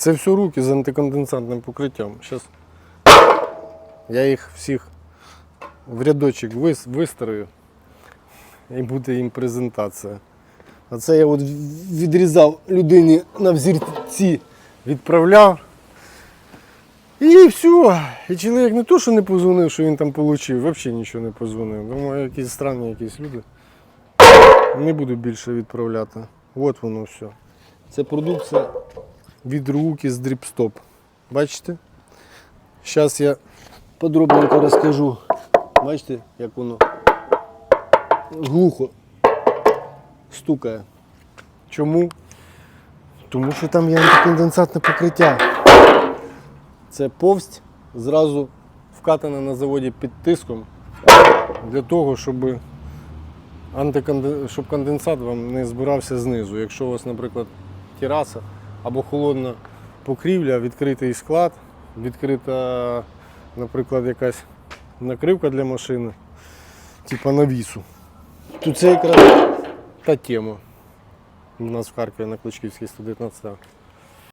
Це все руки з антиконденсатним покриттям. Зараз я їх всіх в рядочок вистрою і буде їм презентація. А це я от відрізав людині на взірці, відправляв. І все. І чоловік не то, що не позвонив, що він там отримав, взагалі нічого не позвонив. Думаю, якісь странні якісь люди. Не буду більше відправляти. От воно все. Це продукція від руки з дріпстоп. Бачите? Зараз я подробненько розкажу. Бачите, як воно глухо стукає. Чому? Тому що там є антиконденсатне покриття. Це повсть зразу вкатана на заводі під тиском для того, щоб, щоб конденсат вам не збирався знизу. Якщо у вас, наприклад, тераса або холодна покрівля, відкритий склад, відкрита, наприклад, якась накривка для машини, типа навісу. То це якраз та тема. У нас в Харкові на Кличківській 119.